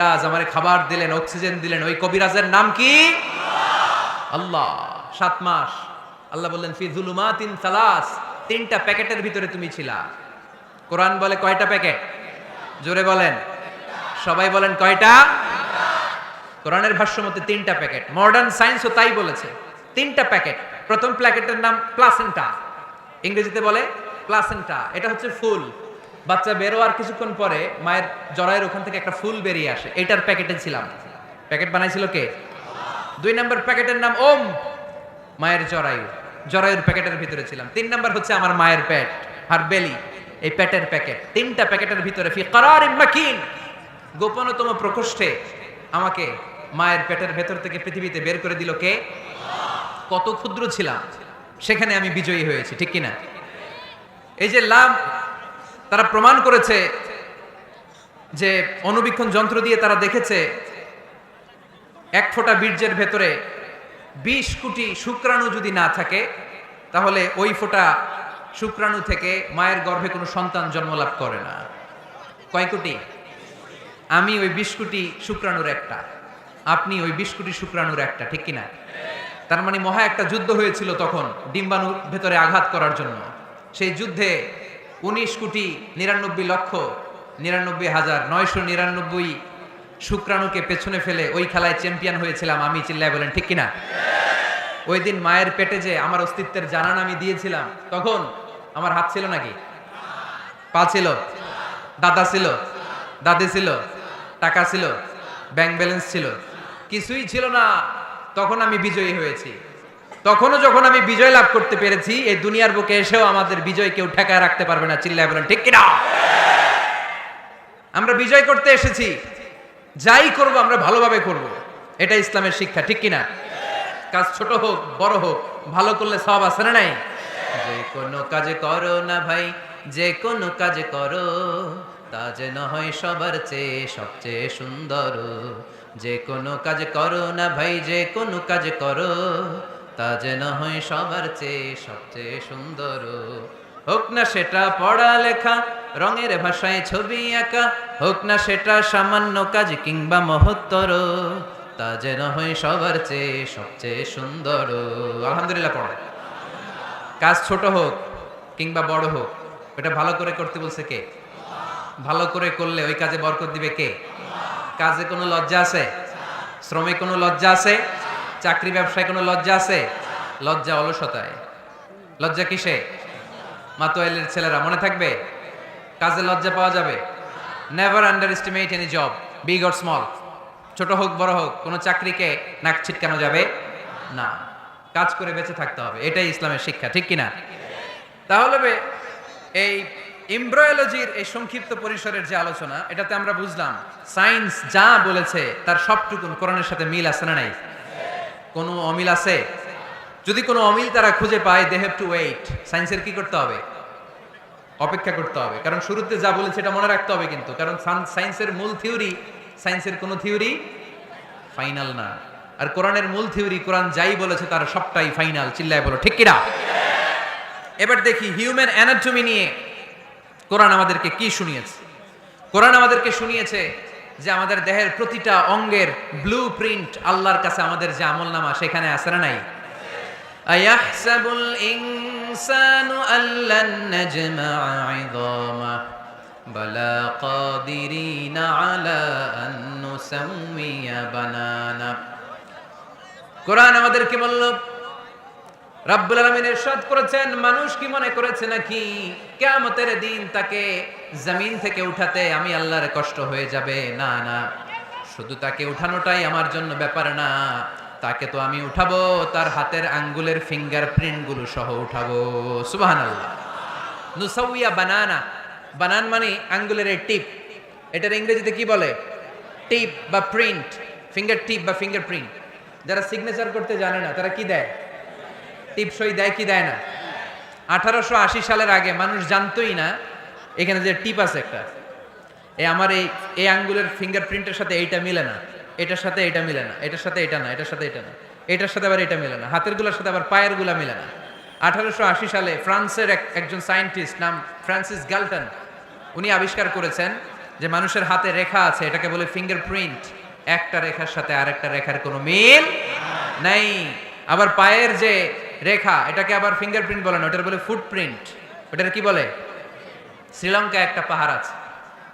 কবিরাজ আমারে খাবার দিলেন অক্সিজেন দিলেন। ওই কবিরাজের নাম কি? আল্লাহ। সাত মাস। আল্লাহ বললেন, ফি জুলুমাতিন সালাস। তিনটা প্যাকেটের ভিতরে তুমি ছিলা। কোরআন বলে কয়টা প্যাকেট? জোরে বলেন। সবাই বলেন কয়টা? কোরআনের ভাষ্য মতে তিনটা প্যাকেট। মডার্ন সায়েন্সও তাই বলেছে। তিনটা প্যাকেট। প্রথম প্যাকেটের নাম প্লাসেন্টা। ইংরেজিতে বলে প্লাসেন্টা। এটা হচ্ছে ফুল। বাচ্চা বেরোয়ার কিছুক্ষণ পরে মায়ের জরায়ের ওখান থেকে একটা ফুল বেরিয়ে আসে। এটার প্যাকেটে ছিলাম। প্যাকেট বানাইছিল কে? দুই নম্বর প্যাকেটের নাম ওম, মায়ের জরায়ু। জরায়ুর প্যাকেটের ভিতরে ছিলাম। তিন নম্বর হচ্ছে আমার মায়ের প্যাট আর বেলি। এই প্যাটের প্যাকেট, তিনটা প্যাকেটের ভিতরে, ফি করার মাকিন। গোপনতম প্রকোষ্ঠে আমাকে মায়ের পেটের ভেতর থেকে পৃথিবীতে বের করে দিল কে? কত ক্ষুদ্র ছিলাম, সেখানে আমি বিজয়ী হয়েছি, ঠিক কিনা? এই যে লাভ তারা প্রমাণ করেছে যে অনুবীক্ষণ যন্ত্র দিয়ে তারা দেখেছে এক ফোঁটা বীর্যের ভেতরে বিশ কোটি শুক্রাণু যদি না থাকে, তাহলে ওই ফোঁটা শুক্রাণু থেকে মায়ের গর্ভে কোনো সন্তান জন্মলাভ করে না। কয় কোটি? আমি ওই বিশ কোটি শুক্রাণুর একটা। আপনি ওই বিশ কোটি শুক্রাণুর একটা, ঠিক কিনা? তার মানে মহা একটা যুদ্ধ হয়েছিল তখন ডিম্বাণুর ভেতরে আঘাত করার জন্য। সেই যুদ্ধে উনিশ কোটি নিরানব্বই লক্ষ নিরানব্বই হাজার নয়শো নিরানব্বই শুক্রাণুকে পেছনে ফেলে ওই খেলায় চ্যাম্পিয়ন হয়েছিলাম আমি, চিল্লায় বলেন, ঠিক কিনা? ওই দিন মায়ের পেটে যে আমার অস্তিত্বের জানান আমি দিয়েছিলাম, তখন আমার হাত ছিল নাকি? পা ছিল? দাদা ছিল? দাদি ছিল? টাকা ছিল? ব্যাংক ব্যালেন্স ছিল? কিছুই ছিল না। তখন আমি বিজয়ী হয়েছি। তখনও যখন আমি বিজয় লাভ করতে পেরেছি, এই দুনিয়ার বুকে এসেও আমাদের বিজয় কেউ ঠেকায় রাখতে পারবে না, চিল্লায় বলেন, ঠিক কিনা? আমরা বিজয় করতে এসেছি, যাই করব আমরা ভালোভাবে করব, এটা ইসলামের শিক্ষা, ঠিক কিনা? কাজ ছোট হোক, বড় হোক, ভালো করলে সব আছে না নাই? যে কোনো কাজে করো না ভাই, যে কোনো কাজে করো, তা যেন হয় সবার চেয়ে সবচেয়ে সুন্দর। যে কোনো কাজ করো না ভাই, যে কোনো কাজ করো তা যেন হয় সবার চেয়ে সবচেয়ে সুন্দর। হোক না সেটা পড়ালেখা রঙের ভাষায় ছবি আঁকা, হোক না সেটা সামান্য কাজ কিংবা মহত্তর, তা যেন হয় সবার চেয়ে সবচেয়ে সুন্দর। আলহামদুলিল্লাহ, পড়ে। কাজ ছোট হোক কিংবা বড় হোক, এটা ভালো করে করতে বলছে কে? ভালো করে করলে ওই কাজে বরকত দিবে কে? কাজে কোনো লজ্জা আছে? শ্রমে কোনো লজ্জা আছে? চাকরি ব্যবসায় কোনো লজ্জা আছে? লজ্জা অলসতায়। লজ্জা কিসে? মাতোয়াইলের ছেলেরা, মনে থাকবে? কাজে লজ্জা পাওয়া যাবে? Never underestimate any job big or small ছোট হোক, বড় হোক, কোনো চাকরিকে নাক ছিটকানো যাবে? না। কাজ করে বেঁচে থাকতে হবে, এটাই ইসলামের শিক্ষা, ঠিক কিনা? তাহলে এই এমব্রয়োলজির এই সংক্ষিপ্ত পরিসরের যে আলোচনা, এটাতে আমরা বুঝলাম, সায়েন্স যা বলেছে, তার সবটুকুন কোরআনের সাথে মিল আছে না নাই? কোনো অমিল আছে? যদি কোনো অমিল তারা খুঁজে পায় দে হ্যাভ টু ওয়েট সায়েন্সের কি করতে হবে? অপেক্ষা করতে হবে। কারণ শুরুতে যা বলেছে এটা মনে রাখতে হবে কিন্তু। কারণ সায়েন্সের মূল থিওরি সায়েন্সের কোনো থিওরি ফাইনাল না। আর কোরআনের মূল থিওরি কোরআন যাই বলেছে তার সবটাই ফাইনাল চিল্লায় বলো, ঠিক কিনা? এবার দেখি হিউম্যান অ্যানাটমি নিয়ে কোরআন আমাদেরকে কি শুনিয়েছে? কোরআন আমাদেরকে শুনিয়েছে যে আমাদের দেহের প্রতিটা অঙ্গের ব্লু প্রিন্ট আল্লাহর কাছে আমাদের যে আমল নামা সেখানে আসে না নাই? ইনসানু বানানা। কোরআন আমাদেরকে বলল রাব্বুল আলামিন ইরশাদ করেছেন, মানুষ কি মনে করেছে নাকি কিয়ামতের দিন তাকে জমিন থেকে উঠাতে আমি আল্লাহর কষ্ট হয়ে যাবে? না না। শুধু তাকে উঠানোটাই আমার জন্য ব্যাপার না। তাকে তো আমি উঠাবো, তার হাতের আঙ্গুলের ফিঙ্গারপ্রিন্টগুলো সহ উঠাবো। সুবহানাল্লাহ। নুসাউইয়া বানানা। বানান মানে আঙ্গুলের টিপ। এটার ইংরেজিতে কি বলে? টিপ বা প্রিন্ট। ফিঙ্গার টিপ বা ফিঙ্গারপ্রিন্ট। যারা সিগনেচার করতে জানে না, তারা কি দেয়? টিপসই দেয় কি দেয় না? আঠারোশো আশি সালের আগে মানুষ জানতোই না, এখানে যে টিপ আছে একটা। এই আমার এই এই আঙ্গুলের ফিঙ্গারপ্রিন্টের সাথে এইটা মিলে না। এটার সাথে এটা মিলে না। এটার সাথে এটা না। এটার সাথে এটা না। এটার সাথে আবার এটা মিলে না। হাতেরগুলার সাথে আবার পায়েরগুলা মিলে না। আঠারোশো আশি সালে ফ্রান্সের এক, একজন সায়েন্টিস্ট নাম ফ্রান্সিস গালটন, উনি আবিষ্কার করেছেন যে মানুষের হাতে রেখা আছে, এটাকে বলে ফিঙ্গারপ্রিন্ট একটা রেখার সাথে আরেকটা রেখার কোনো মিল নাই। আবার পায়ের যে রেখা, এটাকে আবার ফিঙ্গারপ্রিন্ট বলে না, ওটার বলে ফুটপ্রিন্ট ওটার কি বলে? শ্রীলঙ্কায় একটা পাহাড় আছে।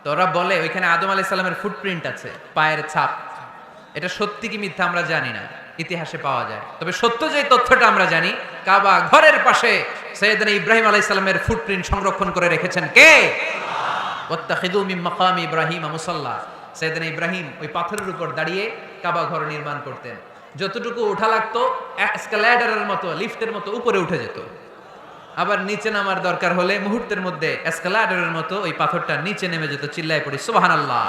তো ওরা বলে ওইখানে আদম আলাইহিস সালামের ফুটপ্রিন্ট আছে, পায়ের ছাপ। এটা সত্যি কি মিথ্যা আমরা জানি না, ইতিহাসে পাওয়া যায়। তবে সত্য যে তথ্যটা আমরা জানি, কাবা ঘরের পাশে সৈয়দনা ইব্রাহিম আলাইহিস সালামের ফুটপ্রিন্ট সংরক্ষণ করে রেখেছেন কে? ইব্রাহিম মুসাল্লা। সৈয়দনা ইব্রাহিম ওই পাথরের উপর দাঁড়িয়ে কাবা ঘর নির্মাণ করতেন। যতটুকু ওঠা লাগতো এসকালেটরের মতো লিফটের মতো উপরে উঠে যেত। আবার নিচে নামার দরকার হলে মুহূর্তের মধ্যে এসকালেটরের মতো ওই পাথরটা নিচে নেমে যেত, চিল্লায় পড়ি, সুবহানাল্লাহ।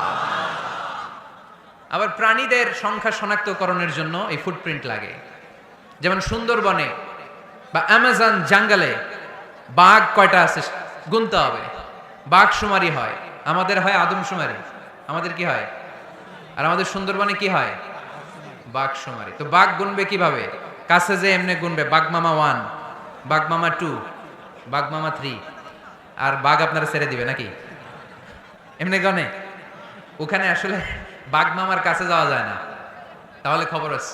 আবার প্রাণীদের সংখ্যা শনাক্তকরণের জন্য এই ফুটপ্রিন্ট লাগে। যেমন সুন্দরবনে বা অ্যামাজন জাঙ্গালে বাঘ কয়টা আছে, গুনতে হবে। বাঘ সুমারি হয়, আমাদের হয় আদমশুমারি আমাদের কি হয়? আর আমাদের সুন্দরবনে কি হয়? বাঘ সুমারি। তো বাঘ গুনবে কীভাবে? কাছে যে এমনি গুনবে, বাঘ মামা ওয়ান বাঘ মামা টু বাঘ মামা থ্রি আর বাঘ আপনারা ছেড়ে দিবে নাকি? এমনি গনে ওখানে আসলে বাঘ মামার কাছে যাওয়া যায় না। তাহলে খবর আছে।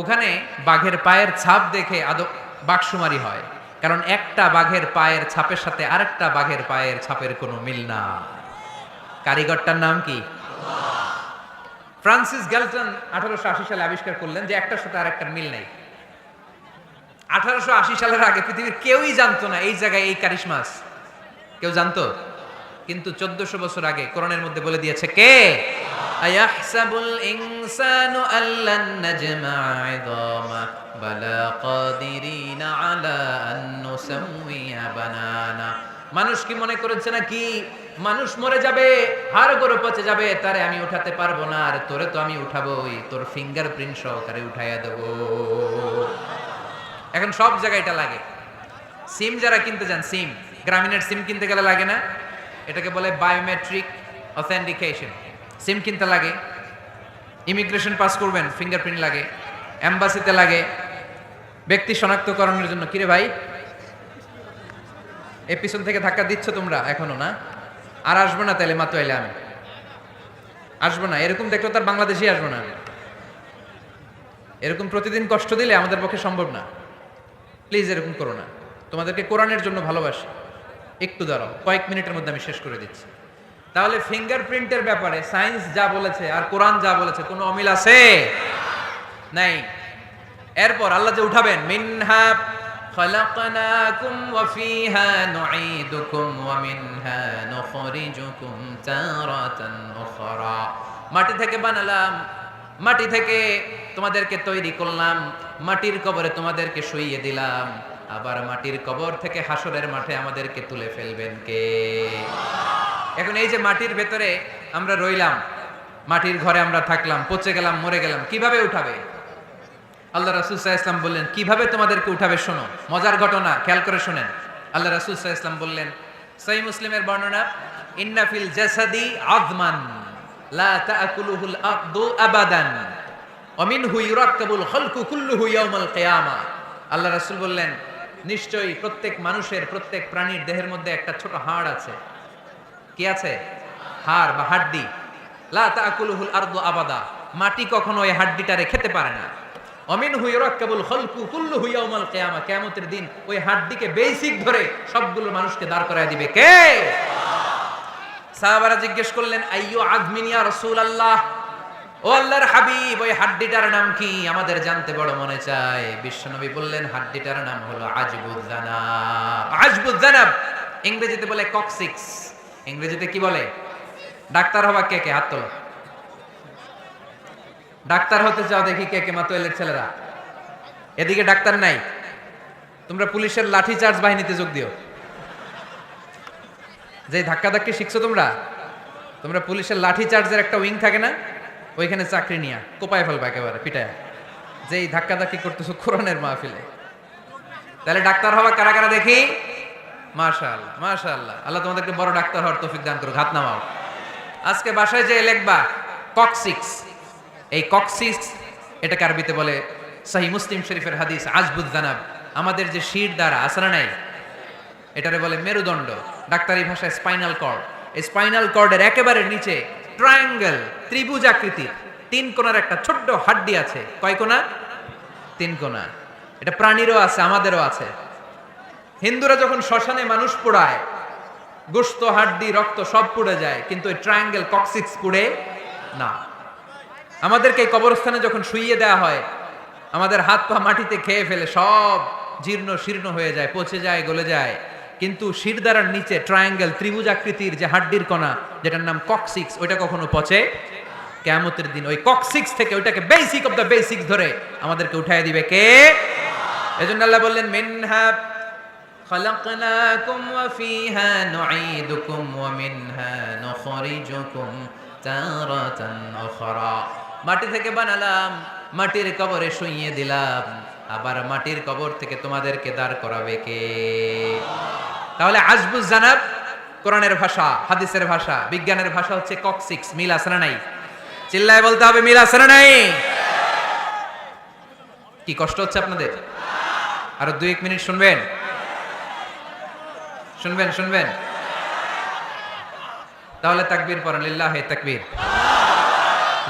ওখানে বাঘের পায়ের ছাপ দেখে আদৌ বাঘসুমারি হয়। কারণ একটা বাঘের পায়ের ছাপের সাথে আরেকটা বাঘের পায়ের ছাপের কোনো মিল না কারিগরটার নাম কি? ফ্রান্সিস গ্যালটন আঠারোশো আশি সালে আবিষ্কার করলেন যে একটার সাথে আরেকটার মিল নেই। আঠারোশো আশি সালের আগে পৃথিবীর কেউই জানতো না এই জায়গায় এই কারিশমাস। কেউ জানতো? কিন্তু চোদ্দশো বছর আগে কোরআনের মধ্যে বলে দিয়েছে কে? আয়াহসাবুল ইনসানু আল্লান নাজমা ইদামা বালা কাদিরিনা আলা আন নুসাম্মিয়া বানানা। মানুষ কি মনে করেছে নাকি? মানুষ মরে যাবে, হাড় গরু পচে যাবে, তারে আমি উঠাতে পারব না, আর তোরে তো আমি উঠাবোই, তোর ফিঙ্গারপ্রিন্ট সহকারে উঠাইয়া দেবো। এখন সব জায়গায় এটা লাগে। সিম যারা কিনতে যান, সিম, গ্রামীণের সিম কিনতে গেলে লাগে না? এটাকে বলে বায়োমেট্রিক অথেন্টিকেশন সিম কিনতে লাগে। ইমিগ্রেশন পাস করবেন ফিঙ্গারপ্রিন্ট লাগে। অ্যাম্বাসিতে লাগে। ব্যক্তি শনাক্তকরণের জন্য। কিরে ভাই? এ পিছন থেকে ধাক্কা দিচ্ছ তোমরা? এখনও না? আর আসব না তাহলে মাত্র এলে আমি। আসব না, এরকম দেখলে তার বাংলাদেশি আসব না। এরকম প্রতিদিন কষ্ট দিলে আমাদের পক্ষে সম্ভব না। প্লিজ এরকম করো না। তোমাদেরকে কোরআনের জন্য ভালোবাসি। একটু দাঁড়াও, কয়েক মিনিটের মধ্যে আমি শেষ করে দিচ্ছি। তাহলে ফিঙ্গারপ্রিন্টের ব্যাপারে সায়েন্স যা বলেছে আর কোরআন যা বলেছে, কোনো অমিল আছে? নাই। এরপর আল্লাহ যে উঠাবেন, মিনহা خلقناكم وفيها نعيدكم ومنها نخرجكم تارة أخرى মাটি থেকে বানালাম মাটি থেকে তোমাদেরকে তৈরি করলাম মাটির কবরে তোমাদেরকে শুইয়ে দিলাম আবার মাটির কবর থেকে হাসরের মাঠে আমাদেরকে তুলে ফেলবেন কে এখন এই যে মাটির ভেতরে আমরা রইলাম মাটির ঘরে আমরা থাকলাম পচে গেলাম মরে গেলাম কিভাবে উঠাবে আল্লাহ রাসুল সাহা ইসলাম বললেন, কীভাবে তোমাদেরকে উঠাবে শোনো? মজার ঘটনা, খেয়াল করে শোনেন। আল্লাহ রাসুল সাহা ইসলাম বললেন সহি মুসলিমের বর্ণনা ইন্নাফিল জাসাদি আজমান লা তাআকুলুহুল আকদু আবাদান খালকু ইয়াউমাল কিয়ামা। আল্লাহ রাসূল বললেন, নিশ্চয়ই প্রত্যেক মানুষের প্রত্যেক প্রাণীর দেহের মধ্যে একটা ছোট হাড় আছে। কি আছে? হাড় বা হাড্ডি। লা তাআকুলুহুল আরদু আবাদা, মাটি কখনো ওই হাড্ডিটারে খেতে পারে না। অমিন হুইরাক্কাবুল খলকু কুল্লু হুইয়াউমাল কিয়ামা, কিয়ামতের দিন ওই হাড্ডিকে বেসিক ধরে সবগুলো মানুষকে দাঁড় করায় দিবে। কে? সাহাবারা জিজ্ঞেস করলেন, আইয়ু আজমিন ইয়া রাসূলুল্লাহ? ও আল্লাহর হাবিব, ওই হাড্ডিটার নাম কি? আমাদের জানতে বড় মনে চায়। বিশ্বনবী বললেন, হাড্ডিটার নাম হলো আজবুজ জানাব আজবুজ জানাব ইংরেজিতে বলে কক্সিক্স। ইংরেজিতে কি বলে? ডাক্তার হবা কে কে? হাত তোলো। ডাক্তার হতে চাও দেখি কে কে মাতোয়েলের ছেলেরা। এদিকে ডাক্তার নাই। তোমরা পুলিশের লাঠি চার্জ বাহিনীতে যোগ দিও। যে ধাক্কা ধাক্কি শিখছো তোমরা তোমরা পুলিশের লাঠি চার্জের একটা উইং থাকে না, ওইখানে চাকরি নিয়া, কোপায় ফেলবা একেবারে, পিটায়। যেই ধাক্কা ধাক্কি করতেছো কোরআনের মাহফিলে। তাহলে ডাক্তার হওয়া কারা কারা দেখি? মাশা আল্লাহ মাশা আল্লাহ আল্লাহ তোমাদেরকে বড় ডাক্তার হওয়ার তৌফিক দান করো ঘাত নামাও। আজকে বাসায় যে লেখবা কক্সিক্স এই কক্সিক্স এটাকে আরবিতে বলে সাহি মুসলিম শরীফের হাদিস আজবুদ জানাব আমাদের যে শির দ্বারা আসরা নাই? এটারে বলে মেরুদণ্ড। ডাক্তারি ভাষায় স্পাইনাল কর্ড। স্পাইনাল কর্ডের একেবারে নিচে ট্রায়াঙ্গেল, ত্রিভুজ আকৃতির তিন কোণার একটা ছোট্ট হাড্ডি আছে। কয় কোণা তিন কোণা এটা প্রাণীরও আছে, আমাদেরও আছে। হিন্দুরা যখন শ্মশানে মানুষ পোড়ায়, গোস্ত, হাড্ডি, রক্ত সব পুড়ে যায়, কিন্তু ওই ট্রায়াঙ্গেল কক্সিক্স পুড়ে না। আমাদেরকে এই কবরস্থানে যখন শুইয়ে দেওয়া হয় আমাদের হাত পা মাটিতে খেয়ে ফেলে সব জীর্ণ শীর্ণ হয়ে যায় পচে যায় গলে যায় কিন্তু শিরদারার নিচে ট্রায়াঙ্গেল ত্রিভুজ আকৃতির যে হাড্ডির কণা যেটার নাম কক্সিক্স ওইটা কখনো পচে কেয়ামতের দিন ওই কক্সিক্স থেকে ওইটাকে বেসিক অফ দ্য বেসিক্স ধরে আমাদেরকে উঠায় দিবে কে এজন্য আল্লাহ বললেন মিনহা خلقناكم وفيها نعيدكم ومنها نخرجكم تارة أخرى মাটি থেকে বানালাম, মাটির কবরে শুইয়ে দিলাম, আবার মাটির কবর থেকে তোমাদেরকে দাঁড় করাবে কে? তাহলে আজবুজ জানাব, কোরআনের ভাষা, হাদিসের ভাষা, বিজ্ঞানের ভাষা হচ্ছে কক্সিক্স, মিল আছে না নাই? চিল্লায় বলতে হবে মিল আছে না নাই? কি কষ্ট হচ্ছে আপনাদের? আরও দুই এক মিনিট শুনবেন? শুনবেন শুনবেন? তাহলে তাকবীর পড়েন, লিল্লাহে তাকবীর।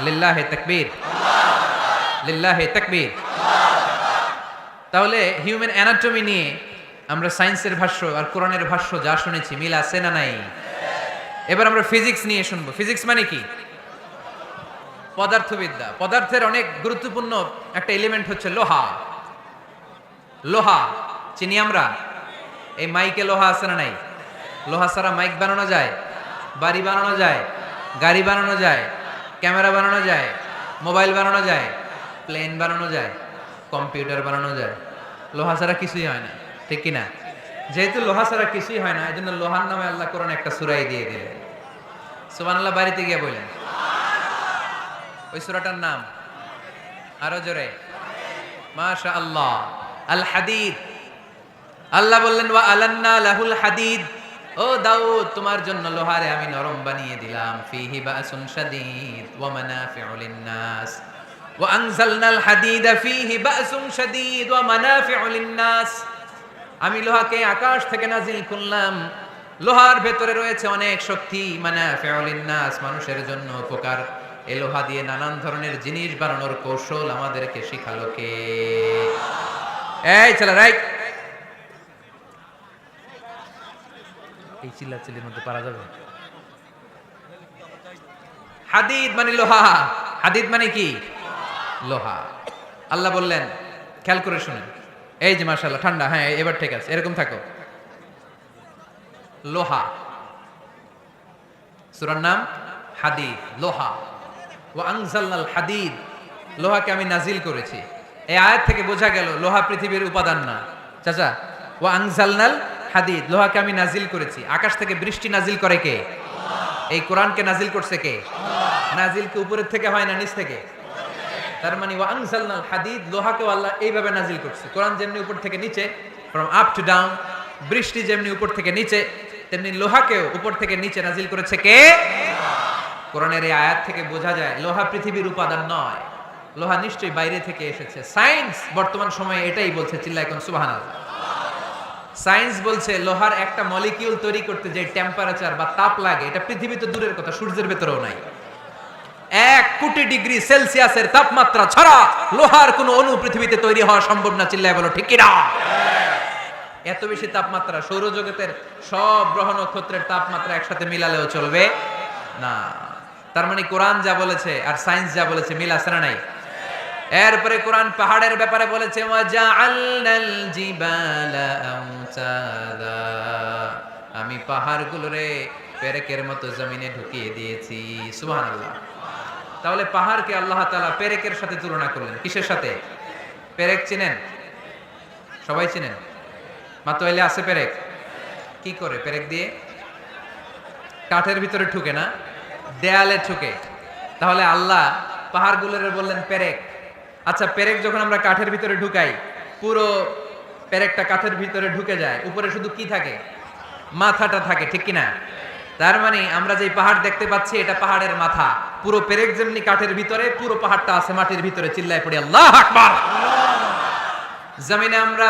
লিল্লাহে তাকবীর। লিল্লাহে তাকবীর। তাহলে হিউম্যান অ্যানাটমি নিয়ে আমরা সায়েন্সের ভাষ্য আর কোরআনের ভাষ্য যা শুনেছি, মিল আছে না নাই? এবার আমরা ফিজিক্স নিয়ে শুনব। ফিজিক্স মানে কি? পদার্থবিদ্যা। পদার্থের অনেক গুরুত্বপূর্ণ একটা এলিমেন্ট হচ্ছে লোহা। লোহা, চিনি আমরা? এই মাইকে লোহা আছে না নাই? লোহা ছাড়া মাইক বানানো যায়? বাড়ি বানানো যায়? গাড়ি বানানো যায়? ক্যামেরা বানানো যায়, মোবাইল বানানো যায়, প্লেন বানানো যায়, কম্পিউটার বানানো যায়। লোহা ছাড়া কিছুই হয় না, ঠিক কি না যেহেতু লোহা ছাড়া কিছুই হয় না এই জন্য লোহার নামে আল্লাহ কোরআন একটা সুরাই দিয়ে দিলেন। সুবান আল্লাহ বাড়িতে গিয়ে বললেন ওই সুরাটার নাম আরও জোরে। মাশা আল্লাহ আল হাদিদ। আল্লাহ বললেন, ওয়া আলান্না লাহুল হাদিদ। ও দাউদ, তোমার জন্য লোহারে আমি নরম বানিয়ে দিলাম। ফিহি বাসুন শাদীদ, ওয়া মানাফিউ লিন-নাস। ওয়া আনজালনাল হাদিদা ফিহি বাসুন শাদীদ, ওয়া মানাফিউ লিন-নাস। আমি লোহাকে আকাশ থেকে নাজিল করলাম। লোহার ভেতরে রয়েছে অনেক শক্তি, মানাফিউ লিন-নাস, মানুষের জন্য উপকার। এ লোহা দিয়ে নানান ধরনের জিনিস বানানোর কৌশল আমাদেরকে শিখালো কে? এই ছেলে রাইট? এই চিল্লাচিল্লির মধ্যে পারা যাবে? হাদিদ মানে লোহা। হাদিদ মানে কি? লোহা। আল্লাহ বললেন, খেয়াল করে শুনেন। এই যে মার্শাল্লাহ ঠান্ডা হ্যাঁ এবার ঠিক আছে, এরকম থাকো। লোহা। সুরার নাম হাদিদ, লোহা। ও আনজালনাল হাদিদ। লোহাকে আমি নাজিল করেছি। এই আয়াত থেকে বোঝা গেল, লোহা পৃথিবীর উপাদান না। চাচা ও আনজালনাল হাদিদ, লোহাকে আমি নাজিল করেছি। আকাশ থেকে বৃষ্টি নাজিল করে কে? এই কোরআনকে নাজিল করছে কে? নাজিল কি উপরের থেকে হয় না নিচ থেকে? তার মানে ও আনজালনাল হাদিদ লোহাকে আল্লাহ এইভাবে নাজিল করছে। কোরআন যেমনি উপর থেকে নিচে ফ্রম আপ টু ডাউন বৃষ্টি যেমনি উপর থেকে নিচে, তেমনি লোহাকেও উপর থেকে নিচে নাজিল করেছে কে? কোরআনের এই আয়াত থেকে বোঝা যায়, লোহা পৃথিবীর উপাদান নয়। লোহা নিশ্চয়ই বাইরে থেকে এসেছে। সায়েন্স বর্তমান সময়ে এটাই বলছে চিল্লা এখন সুবাহান সায়েন্স বলছে লোহার একটা মলিকিউল তৈরি করতে যে টেম্পারেচার বা তাপ লাগে, এটা পৃথিবীতে দূরের কথা, সূর্যের ভেতরেও নাই। এক কোটি ডিগ্রি সেলসিয়াসের তাপমাত্রা ছাড়া লোহার কোনো অণু পৃথিবীতে তৈরি হওয়া সম্ভব না, চিল্লায় বলো, ঠিক কিনা এত বেশি তাপমাত্রা, সৌরজগতের সব গ্রহ নক্ষত্রের তাপমাত্রা একসাথে মিলালেও চলবে না। তার মানে কোরআন যা বলেছে আর সায়েন্স যা বলেছে মিল আছে না নাই? এরপরে কোরআন পাহাড়ের ব্যাপারে বলেছে আমি পাহাড়গুলোরে পেরেকের মতো জমিনে ঢুকিয়ে দিয়েছি, সুবহানাল্লাহ। তাহলে পাহাড়কে আল্লাহ তাআলা পেরেকের সাথে তুলনা করলেন। কিসের সাথে? পেরেক চিনেন? সবাই চিনেন? মাত্র এলে আছে পেরেক। কি করে? পেরেক দিয়ে? কাঠের ভিতরে ঠুকে না? দেয়ালে ঠুকে তাহলে আল্লাহ পাহাড়গুলোরে বললেন, পেরেক আচ্ছা পেরেক যখন আমরা কাঠের ভিতরে ঢুকাই, পুরো পেরেকটা কাঠের ভিতরে ঢুকে যায়, উপরে শুধু কি থাকে? মাথাটা থাকে, ঠিক কিনা? তার মানে আমরা যে পাহাড় দেখতে পাচ্ছি, এটা পাহাড়ের মাথা। পুরো পেরেক যেমনি কাঠের ভিতরে, পুরো পাহাড়টা আছে মাটির ভিতরে, চিল্লায় পড়ে আল্লাহ আকবার। জমিনে আমরা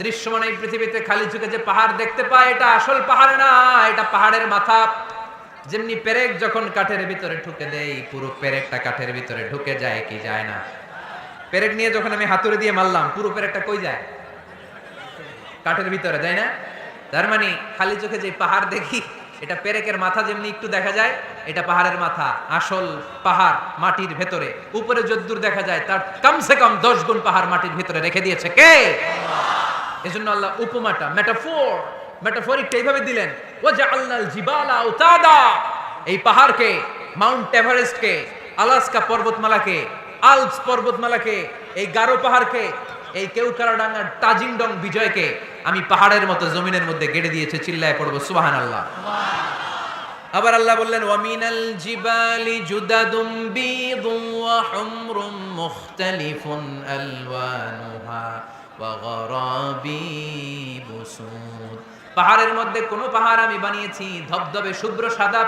দৃশ্যমান এই পৃথিবীতে খালি চোখে যে পাহাড় দেখতে পাই, এটা আসল পাহাড় না, এটা পাহাড়ের মাথা। যেমনি পেরেক যখন কাঠের ভিতরে ঢুকে দেয় পুরো পেরেকটা কাঠের ভিতরে ঢুকে যায়, কি যায় না। পেরেক নিয়ে যখন আমি হাতুড়ি দিয়ে মারলাম, পুরো পেরেকটা কই যায়? কাঠের ভিতরে যায় না? তার মানে খালি চোখে যে পাহাড় দেখি, এটা পেরেকের মাথা যেমনি একটু দেখা যায়, এটা পাহাড়ের মাথা, আসল পাহাড় মাটির ভেতরে। উপরে যদ্দূর দেখা যায়, তার কমসে কম দশ গুণ পাহাড় মাটির ভিতরে রেখে দিয়েছে। কে? এজন্য আল্লাহ উপমাটা মেটাফোর মেটাফোরিকটা এইভাবে দিলেন ও যে আল্লাহ জিবালা উতাদা এই পাহাড়কে, মাউন্ট এভারেস্টকে, আলাস্কা পর্বতমালাকে আলপস পর্বতমালাকে, এই গারো পাহাড়কে, এই কেউকারাডাঙ্গার তাজিংডং বিজয়কে আমি পাহাড়ের মতো জমিনের মধ্যে গেড়ে দিয়েছে, চিল্লায় পড়ব সুবাহান আল্লাহ আবার আল্লাহ বললেন, ওয়ামিনাল জিবালি জুদাদুম বিদুম ওয়া হুমরুম মুখতালিফুন আলওয়ানুহা ওয়া গরাবিবু সুদ পাহাড়ের মধ্যে কোন পাহাড় আমি বানিয়েছি ধবধবে শুভ্র সাদা,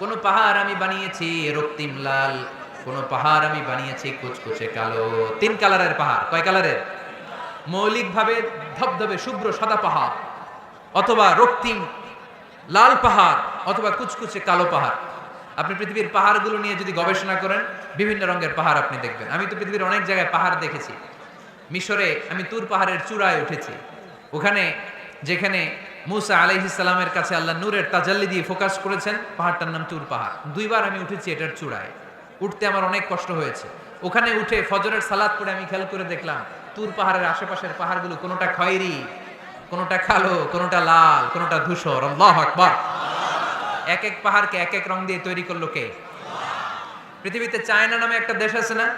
কোন পাহাড় আমি বানিয়েছি রক্তিম লাল। কোন পাহাড় আমি বানিয়েছি, কুচকুচে কালো, তিন কালারের পাহাড়। কয় কালারের? মৌলিকভাবে ধবধবে, শুভ্র সাদা পাহাড়, অথবা রক্তিম লাল পাহাড়, অথবা কুচকুচে কালো পাহাড়। আপনি পৃথিবীর পাহাড়গুলো নিয়ে যদি গবেষণা করেন, বিভিন্ন রঙের পাহাড় আপনি দেখবেন। আমি তো পৃথিবীর অনেক জায়গায় পাহাড় দেখেছি। মিশরে আমি তুর পাহাড়ের চূড়ায় উঠেছি। ওখানে, যেখানে মুসা আলাইহিসালামের কাছে আল্লাহ নূরের তাজাল্লি দিয়ে ফোকাস করেছেন, পাহাড়টার নাম তুর পাহাড়। দুইবার আমি উঠেছি এটার চূড়ায়। উঠতে আমার অনেক কষ্ট হয়েছে। ওখানে উঠে ফজরের সালাদ করে আমি খেয়াল করে দেখলাম, তুর পাহাড়ের আশেপাশের পাহাড়গুলো কোনোটা খয়েরি, কোনোটা কালো, কোনোটা লাল, কোনোটা ধূসর। আল্লাহ আকবার। এক এক পাহাড়কে এক এক রং দিয়ে তৈরি করল কে? পৃথিবীতে চায়না নামে একটা দেশ আছে না?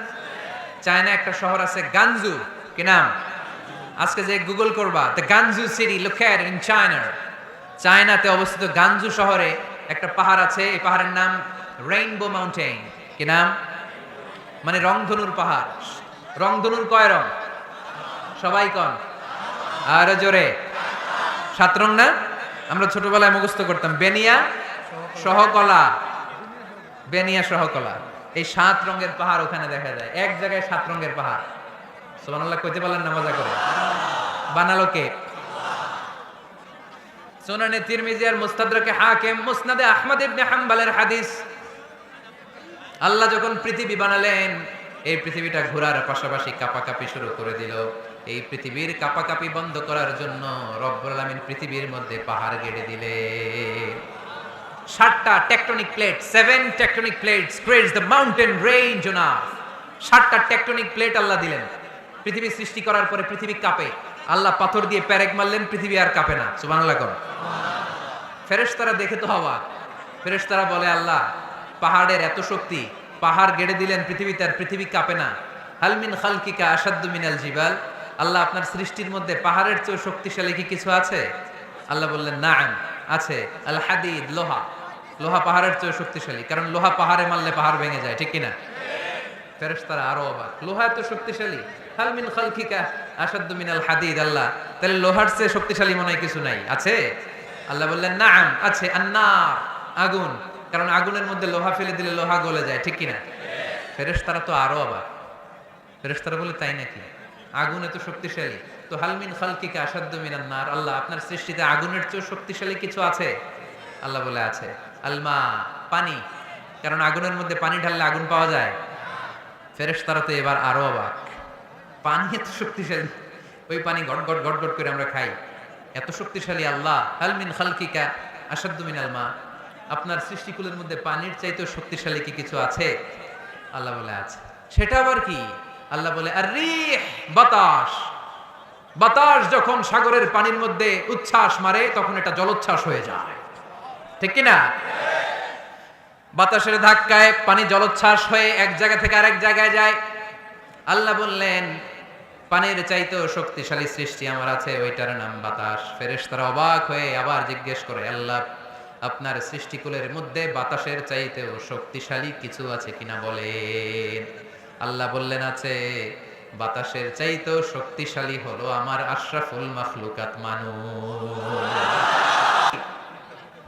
চায়না একটা শহর আছে গানজু। কি নাম? আজকে যে গুগল করবা, the Guangzhou city locate in China. চায়নাতে অবস্থিত গানজু শহরে একটা পাহাড় আছে, এই পাহাড়ের নাম রেইনবো মাউন্টেন কি নাম? মানে রংধনুর পাহাড়। রংধনুর কয় রং? সবাই কন। আর জোরে। সাত রং না? আমরা ছোটবেলায় মুখস্থ করতাম। বেনিয়া সহকলা। বেনিয়া সহকলা। এই সাত রঙের পাহাড় ওখানে দেখা যায়। এক জায়গায় সাত রঙের পাহাড়। সোমানাল্লাহ কইতে পারলেন না মজা করে। বানালো কে? সুনানে তিরমিজি আর মুস্তাদরাকে হাকিম, মুসনাদে আহমদ ইবনে হাম্বলের হাদিস। আল্লাহ যখন পৃথিবী বানালেন, এই পৃথিবীটা ঘোরার পাশাপাশি কাপাকাপি শুরু করে দিল। এই পৃথিবীর কাপাকাপি বন্ধ করার জন্য রব্বুল পৃথিবীর মধ্যে পাহাড় গেড়ে দিলে। সাতটা tectonic plate seven tectonic plates creates the mountain range earth সাতটা টেকটনিক প্লেট আল্লাহ দিলেন। পৃথিবী সৃষ্টি করার পরে পৃথিবী কাঁপে। আল্লাহ পাথর দিয়ে প্যারেক মারলেন, পৃথিবী আর কাঁপে না। সুবহানাল্লাহ কর ফেরেশতারা দেখে তো হওয়া ফেরেশতারা বলে, আল্লাহ পাহাড়ের এত শক্তি, পাহাড় গেড়ে দিলেন পৃথিবীতে আর পৃথিবী কাঁপে না। হালমিন খালকিকা আসাদ্দু মিনাল জিবাল। আল্লাহ আপনার সৃষ্টির মধ্যে পাহাড়ের চেয়ে শক্তিশালী কি কিছু আছে? আল্লাহ বললেন না আছে, আল হাদিদ, লোহা। লোহা পাহাড়ের চেয়ে শক্তিশালী, কারণ লোহা পাহাড়ে মারলে পাহাড় ভেঙে যায়, ঠিক কিনা? আরও অবাক, লোহা এত শক্তিশালী? হালমিন খালকিকা আসাদ্দু মিনাল হাদিদ, আল্লাহ। তাহলে লোহার চেয়ে শক্তিশালী মনে হয় কিছু নাই, আছে? আল্লাহ বললেন, নাম আছে, আন্নার, আগুন। কারণ আগুনের মধ্যে লোহা ফেলে দিলে লোহা গলে যায়, ঠিক কিনা? ফেরেশতারা তো আরও অবাক। ফেরেশতারা বলে, তাই নাকি? আগুন এত শক্তিশালী। তো হালমিন খালকিকা আসাদ্দ মিনান নার? আল্লাহ, আপনার সৃষ্টিতে আগুনের চেয়ে শক্তিশালী কিছু আছে? আল্লাহ বলে, আছে। আলমা পানি। কারণ আগুনের মধ্যে পানি ঢাললে আগুন পাওয়া যায়। ফেরেশতারা তো এবার আরও অবাক। পানি এত শক্তিশালী। ওই পানি গট গট গট গট করে আমরা খাই। এত শক্তিশালী আল্লাহ। হালমিন খালকিকা আসাদ্দ মিন আলমা আপনার সৃষ্টিকুলের মধ্যে পানির চাইতেও শক্তিশালী কি কিছু আছে? আল্লাহ বলে, আছে। সেটা আবার কি? আল্লাহ বলে আর বাতাস। বাতাস যখন সাগরের পানির মধ্যে উচ্ছ্বাস মারে, তখন এটা জলোচ্ছ্বাস হয়ে যায়। ঠিক কি না? বাতাসের ধাক্কায় পানি জলোচ্ছ্বাস হয়ে এক জায়গা থেকে আরেক জায়গায় যায়। আল্লাহ বললেন, পানির চাইতেও শক্তিশালী সৃষ্টি আমার আছে, ওইটার নাম বাতাস। ফেরেশ তারা অবাক হয়ে আবার জিজ্ঞেস করে, আল্লাহ আপনার সৃষ্টিকুলের মধ্যে বাতাসের চাইতেও শক্তিশালী কিছু আছে কিনা বলেন। আল্লাহ বললেন, আছে। বাতাসের চাইতেও শক্তিশালী হলো আমার আশরাফুল মাখলুকাত মানুষ।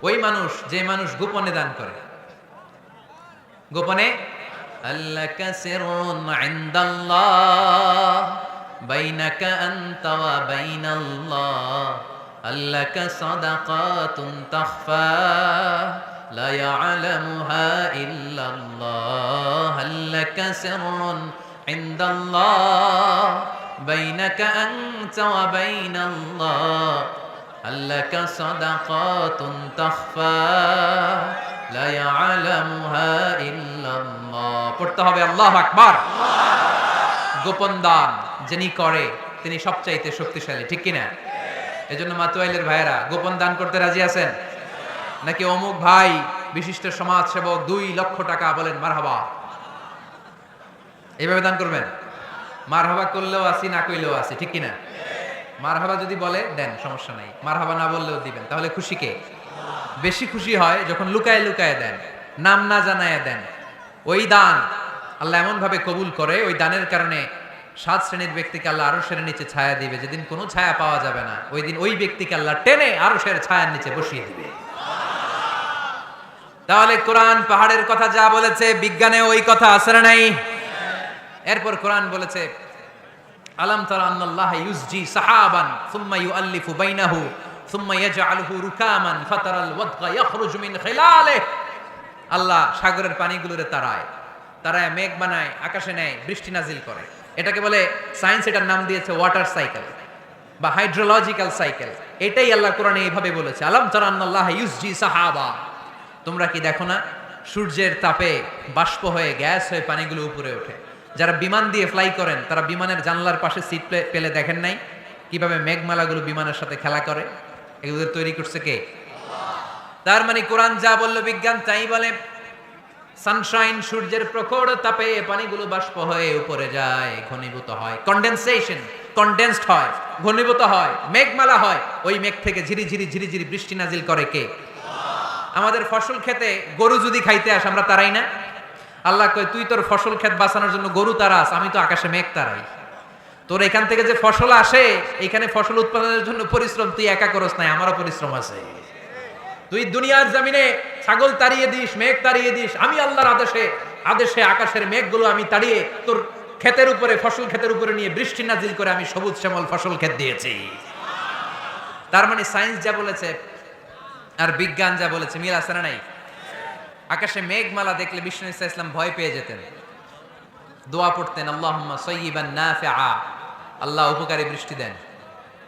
ওই মানুষ যে মানুষ গোপনে দান করে। গোপনে? আল্লাহ কাসিরুন ইনদাল্লাহ, বাইনাকা আনতা ওয়া বাইনাল্লাহ। আল্লাহ সাদাকাতুন তাখফা لا يعلمها إلا الله هل لك سر عند الله بينك أنت وبين الله هل لك صدقات تخفى لا يعلمها إلا الله পড়তে হবে আল্লাহ আকবার গোপন দান যিনি করে তিনি সবচাইতে শক্তিশালী ঠিক কিনা এজন্য মাতুয়াইলের ভাইয়েরা, গোপন দান করতে রাজি আছেন? নাকি অমুক ভাই, বিশিষ্ট সমাজ সেবক দুই লক্ষ টাকা বলেন, মারহাবা। এইভাবে দান করবেন? মারহাবা করলেও আসি, না কইলেও আসি, ঠিক কিনা? মারহাবা যদি বলে, দেন, সমস্যা নাই। মারহাবা না বললেও দিবেন। তাহলে খুশি কে? বেশি খুশি হয় যখন লুকায় লুকায় দেন, নাম না জানায় দেন। ওই দান আল্লাহ এমন ভাবে কবুল করে, ওই দানের কারণে সাত শ্রেণির ব্যক্তিকে আল্লাহ আরও নিচে ছায়া দিবে। যেদিন কোনো ছায়া পাওয়া যাবে না ওই দিন ওই ব্যক্তিকে আল্লাহ টেনে আরও ছায়ার নিচে বসিয়ে দিবে। তাহলে কোরআন পাহাড়ের কথা যা বলেছে, বিজ্ঞানে ওই কথা আছে না নাই? এরপর কোরআন বলেছে, আলম তারা আন্নাল্লাহ সাহাবান, সুম্মা ইউআল্লিফু বাইনাহু, সুম্মা ইয়াজআলুহু রুকামান, ফাতারাল ওয়াদকা ইয়াখরুজু মিন খিলালিহি। আল্লাহ সাগরের পানিগুলোরে তারায় তারায় মেঘ বানায়, আকাশে নেয়, বৃষ্টি নাজিল করে। এটাকে বলে সায়েন্স এটার নাম দিয়েছে ওয়াটার সাইকেল বা হাইড্রোলজিক্যাল সাইকেল এটাই আল্লাহ কোরআনে এইভাবে বলেছে, আলম তারা আন্নাল্লাহ ইউসজি সাহাবা। তোমরা কি দেখো না, সূর্যের তাপে বাষ্প হয়ে গ্যাস হয়ে পানিগুলো উপরে ওঠে। যারা বিমান দিয়ে ফ্লাই করেন, তারা বিমানের জানলার পাশে সিট পেলে দেখেন নাই কীভাবে মেঘমালাগুলো বিমানের সাথে খেলা করে? এগুলো তৈরি করছে কে? তার মানে কোরআন যা বলল বিজ্ঞান তাই বলে। সানশাইন সূর্যের প্রখর তাপে পানিগুলো বাষ্প হয়ে উপরে যায়, ঘনীভূত হয়। কন্ডেনসেশন, কন্ডেন্সড হয়, ঘনীভূত হয়, মেঘমালা হয়। ওই মেঘ থেকে ঝিরি ঝিরি ঝিরি ঝিরি বৃষ্টি নাজিল করে কে? আমাদের ফসল খেতে গরু যদি খাইতে আস, আমরা তারাই না? আল্লাহ কয়, তুই তোর ফসল ক্ষেত বাঁচানোর জন্য গরু তারাস, আমি তো আকাশে মেঘ তারাই। তোর এখান থেকে যে ফসল আসে, এখানে ফসল উৎপাদনের জন্য পরিশ্রম, তুই একা করস নাই, আমারও পরিশ্রম আছে। তুই দুনিয়ার জমিনে ছাগল তাড়িয়ে দিস, মেঘ তাড়িয়ে দিস, আমি আল্লাহর আদেশে আদেশে আকাশের মেঘগুলো আমি তাড়িয়ে তোর ক্ষেতের উপরে, ফসল ক্ষেতের উপরে নিয়ে বৃষ্টি নাজিল করে আমি সবুজ শ্যামল ফসল ক্ষেত দিয়েছি। তার মানে সায়েন্স যা বলেছে আর বিজ্ঞান যা বলেছে, মিল আছে না নাই? আকাশে মেঘমালা দেখলে বিষ্ণু ইসা ইসলাম ভয় পেয়ে যেতেন। দোয়া পড়তেন আল্লাহ সয়্যিবান নাফিআ। আল্লাহ উপকারী বৃষ্টি দেন।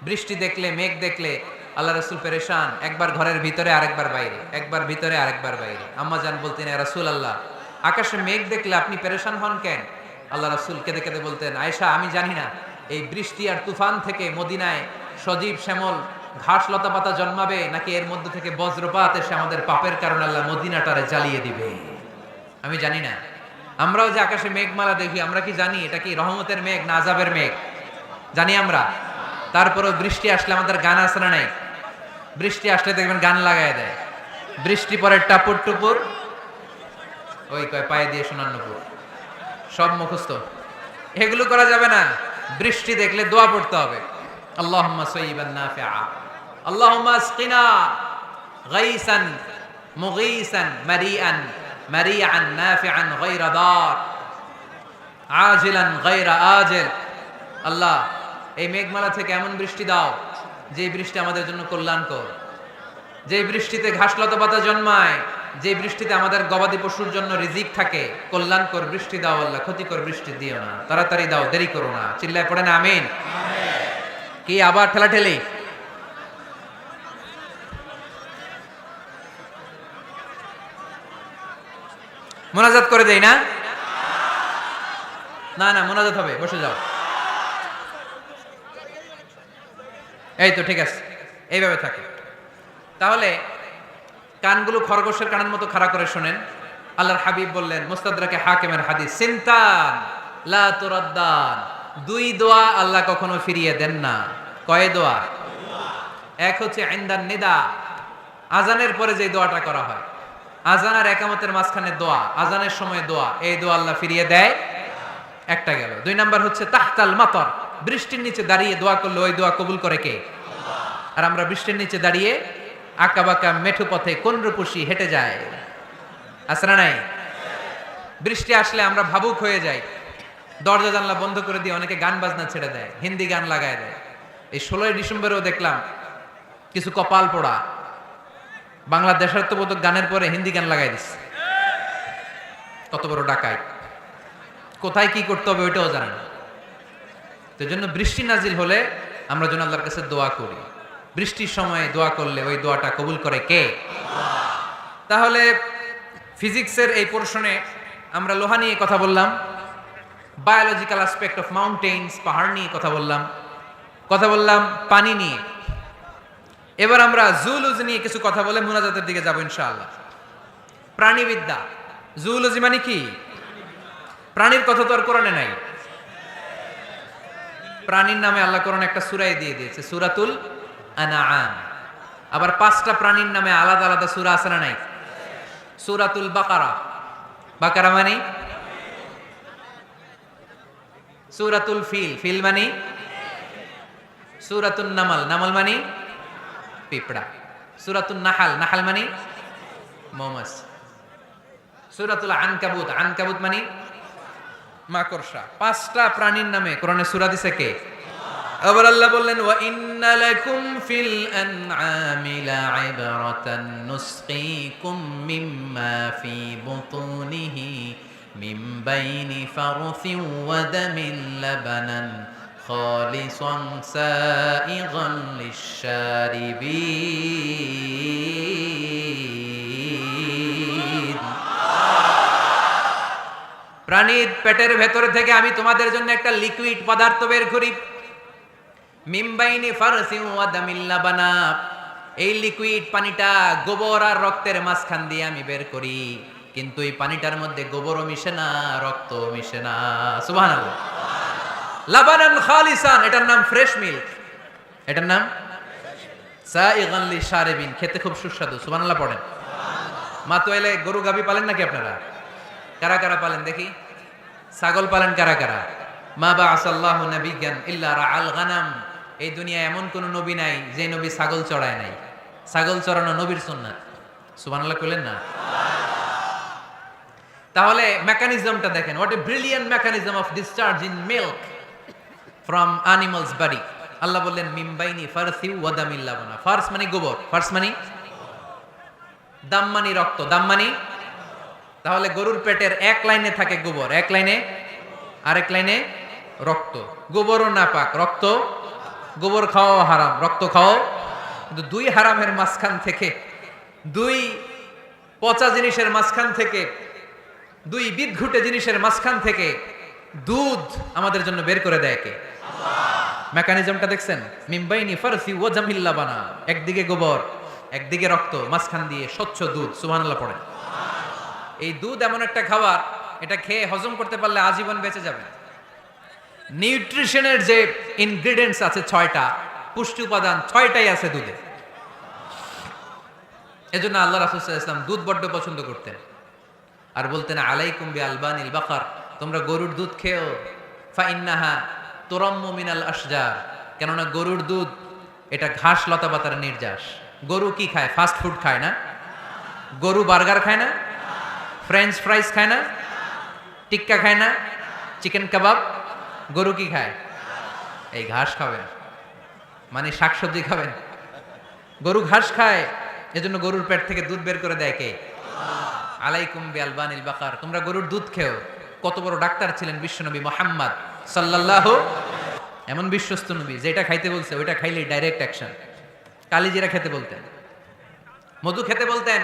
বৃষ্টি দেখলে, মেঘ দেখলে আল্লাহ রসুল পেরেশান, একবার ঘরের ভিতরে, আরেকবার বাইরে। একবার ভিতরে, আরেকবার বাইরে। আম্মা জান বলতেন রাসূল আল্লাহ, আকাশে মেঘ দেখলে আপনি পেরেশান হন কেন? আল্লাহ রাসূল কেঁদে কেঁদে বলতেন, আয়েশা, আমি জানি না। এই বৃষ্টি আর তুফান থেকে মদিনায় সজীব শ্যামল ঘাস লতা পাতা জন্মাবে, নাকি এর মধ্যে থেকে বজ্রপাত এসে আমাদের পাপের কারণে আল্লাহ মদিনাটারে জ্বালিয়ে দিবে? আমি জানি না। আমরাও যে আকাশে মেঘমালা দেখি, আমরা কি জানি? এটা কি রহমতের মেঘ না আজাবের মেঘ? জানি আমরা। তারপরেও বৃষ্টি আসলে আমাদের গান না নাই? বৃষ্টি আসলে দেখবেন গান লাগায় দেয়। বৃষ্টি পরে টাপুর টুপুর, ওই কয় পায়ে দিয়ে সোনান্নপুর সব মুখস্থ। এগুলো করা যাবে না। বৃষ্টি দেখলে দোয়া পড়তে হবে। আল্লাহ, এই মেঘমালা থেকে এমন বৃষ্টি দাও যে বৃষ্টি আমাদের জন্য কল্যাণকর যে বৃষ্টিতে ঘাসলতা পাতা জন্মায় যে বৃষ্টিতে আমাদের গবাদি পশুর জন্য রিজিক থাকে, কল্যাণকর বৃষ্টি দাও আল্লাহ, ক্ষতিকর বৃষ্টি দিও না, তাড়াতাড়ি দাও, দেরি করো না, চিল্লায় পড়ে না, আমিন। কি আবার ঠেলা ঠেলি মোনাজাত করে দেই না? না না, মোনাজাত হবে, বসে যাও। এই তো, ঠিক আছে। এইভাবে থাকে। তাহলে, কানগুলো খরগোশের কানের মতো খাড়া করে শোনেন। আল্লাহর হাবিব বললেন, মুস্তাদরাকে হাকিমের হাদিস, সিন্তান, লা দুই দোয়া আল্লাহ কখনো ফিরিয়ে দেন না। কয় দোয়া? এক হচ্ছে আইন্দান নিদা। আজানের পরে যে দোয়াটা করা হয়। আজান আর একামতের মাঝখানে দোয়া, আজানের সময় দোয়া, এই দোয়া আল্লাহ ফিরিয়ে দেয়। একটা গেল। দুই নাম্বার হচ্ছে, তাহতাল মাতর। বৃষ্টির নিচে দাঁড়িয়ে দোয়া করলে, ওই দোয়া কবুল করে কে? আর আমরা বৃষ্টির নিচে দাঁড়িয়ে আঁকা বাঁকা মেঠু পথে কোন রূপসী হেঁটে যায়? আসরা নাই? বৃষ্টি আসলে আমরা ভাবুক হয়ে যাই। দরজা জানলা বন্ধ করে দিয়ে অনেকে গান বাজনা ছেড়ে দেয়, হিন্দি গান লাগায় দেয়। এই ষোলোই ডিসেম্বরেও দেখলাম কিছু কপাল পোড়া। বাংলা দেশাত্মবোধক গানের পরে হিন্দি গান লাগাই দিচ্ছে। কত বড় ডাকাই কোথায় কি করতে হবে ওইটাও জানে না। তো জন্য বৃষ্টি নাজিল হলে আমরা যেন আল্লাহর কাছে দোয়া করি। বৃষ্টির সময় দোয়া করলে ওই দোয়াটা কবুল করে কে? তাহলে ফিজিক্সের এই পোর্শনে আমরা লোহা নিয়ে কথা বললাম, বায়োলজিক্যাল অ্যাসপেক্ট অফ মাউন্টেন্স পাহাড় নিয়ে কথা বললাম কথা বললাম পানি নিয়ে। এবার আমরা জুলজি নিয়ে কিছু কথা বলে মোনাজাতের দিকে যাব ইনশাআল্লাহ। প্রাণীবিদ্যা। জুলজি মানে কি? প্রাণীর কথা তো আর কোরআনে নাই। প্রাণীর নামে আল্লাহ কোরআন একটা সুরাই দিয়ে দিয়েছে, সুরাতুল আনাআম। আবার পাঁচটা প্রাণীর নামে আলাদা আলাদা সুরা আছে না নাই? সুরাতুল বাকারা। বাকারা মানে? সুরাতুল ফিল। ফিল মানে? সুরাতুল নামাল। নামাল মানে? পিঁপড়া। সুরাতুল নাহাল। নাহাল মানে? মৌমাছ। সুরাতুল আনকাবুত। আনকাবুত মানে? মাকড়সা। পাঁচটা প্রাণীর নামে, কোরআনে সূরা দিছে কে? আবার আল্লাহ বললেন, ওয়া ইন্না লাকুম ফিল আনআমি লা'iবরাতান নুসকিকুম মিম্মা ফি বুতুনিহি মিন বাইনি ফারথিন ওয়া দামিন লাবানান খালিসান সাইগান লিশ-শারিবিন। প্রাণীর পেটের ভেতর থেকে আমি তোমাদের জন্য একটা লিকুইড পদার্থ বের করি। মিমবাইনি ফারসি ওয়া দামিল লাবানা। এই লিকুইড পানিটা গোবর আর রক্তের মাঝখান দিয়ে আমি বের করি। কিন্তু এই পানিটার মধ্যে গোবরও মিশে না রক্ত মিশে না। সুবহানাল্লাহ। লাবানান খালিসান, এটার নাম ফ্রেশ মিল্ক। এটার নাম সাইগান লিশারিবিন খেতে খুব সুস্বাদু। সুবহানাল্লাহ পড়েন। মা তো এলে গরু গাবি পালেন নাকি আপনারা? কারা কারা পালেন দেখি? ছাগল পালেন কারা কারা? মা বা আসাল্লাহ নবিজ্ঞান ইল্লা আল গানাম। এই দুনিয়া এমন কোন নবী নাই যে নবী ছাগল চড়ায় নাই। ছাগল চড়ানো নবীর সুন্নাত। সুবহানাল্লাহ কইলেন না? তাহলে মেকানিজমটা দেখেন। What a brilliant mechanism of discharge in milk from animals body আল্লাহ বললেন মিমবাইনি ফারসি ওয়াদামিল লাবনা। ফার্স মানে গোবর। ফার্স মানে দাম মানে রক্ত। দাম মানে তাহলে গরুর পেটের এক লাইনে থাকে গোবর, এক লাইনে আরেক লাইনে রক্ত। গোবরও না পাক রক্ত গোবর খাওয়াও হারাম, রক্ত খাও কিন্তু দুই হারামের মাঝখান থেকে, দুই পচা জিনিসের মাঝখান থেকে, দুই বিদঘুটে জিনিসের মাঝখান থেকে দুধ আমাদের জন্য বের করে দেয় কে? মেকানিজমটা দেখছেন? মিম্বাইনি ফারসি ও জামিল্লা বানা। একদিকে গোবর, একদিকে রক্ত, মাঝখান দিয়ে স্বচ্ছ দুধ, সুবহানাল্লাহ পড়ে এই দুধ এমন একটা খাবার, এটা খেয়ে হজম করতে পারলে আজীবন বেঁচে যাবে। নিউট্রিশনের যে ইনগ্রেডিয়েন্টস আছে ছয়টা, পুষ্টি উপাদান ছয়টাই আছে দুধে। এজন্য আল্লাহ রাসুল দুধ বড্ড পছন্দ করতেন। আর বলতেন, আলাইকুম বি আলবানিল বাকার। তোমরা গরুর দুধ খেও। ফাইন্নাহা তোরম্ম মিনাল আসজার কেননা গরুর দুধ, এটা ঘাস লতা পাতার নির্যাস। গরু কি খায়? ফাস্ট ফুড খায় না। গরু বার্গার খায় না। ফ্রেঞ্চ ফ্রাইস খায় না, টিক্কা খায় না চিকেন কাবাব গরু কি খায়? এই ঘাস খাবেন মানে শাকসবজি খাবেন গরু ঘাস খায়, এজন্য গরুর পেট থেকে দুধ বের করে দেয় কে? আলাইকুম বি আলবানিল বাকার। তোমরা গরুর দুধ খেও। কত বড় ডাক্তার ছিলেন বিশ্বনবী মোহাম্মদ সাল্লাল্লাহ, এমন বিশ্বস্ত নবী, যেটা খাইতে বলছে, ওইটা খাইলে ডাইরেক্ট অ্যাকশন কালিজিরা খেতে বলতেন। মধু খেতে বলতেন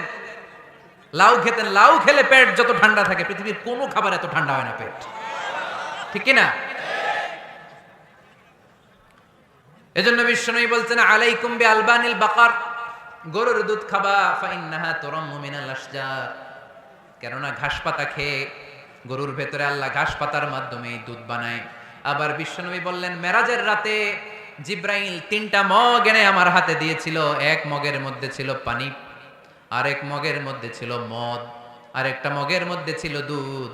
লাউ খেতেন লাউ খেলে পেট যত ঠান্ডা থাকে, পৃথিবীর কোনো খাবার এত ঠান্ডা হয় না পেট। ঠিক কি না? এজন্য বিশ্বনবী বলছেন, আলাইকুম বি আলবানিল বাকার। গরুর দুধ খাবা, ফাইন্নাহা তুরাম্মু মিনাল আশজার। কেননা ঘাস পাতা খেয়ে গরুর ভেতরে আল্লাহ ঘাস পাতার মাধ্যমে দুধ বানায়। আবার বিশ্বনবী বললেন, মেরাজের রাতে জিব্রাইল তিনটা মগ এনে আমার হাতে দিয়েছিল, এক মগের মধ্যে ছিল পানি। আরেক মগের মধ্যে ছিল মদ আরেকটা মগের মধ্যে ছিল দুধ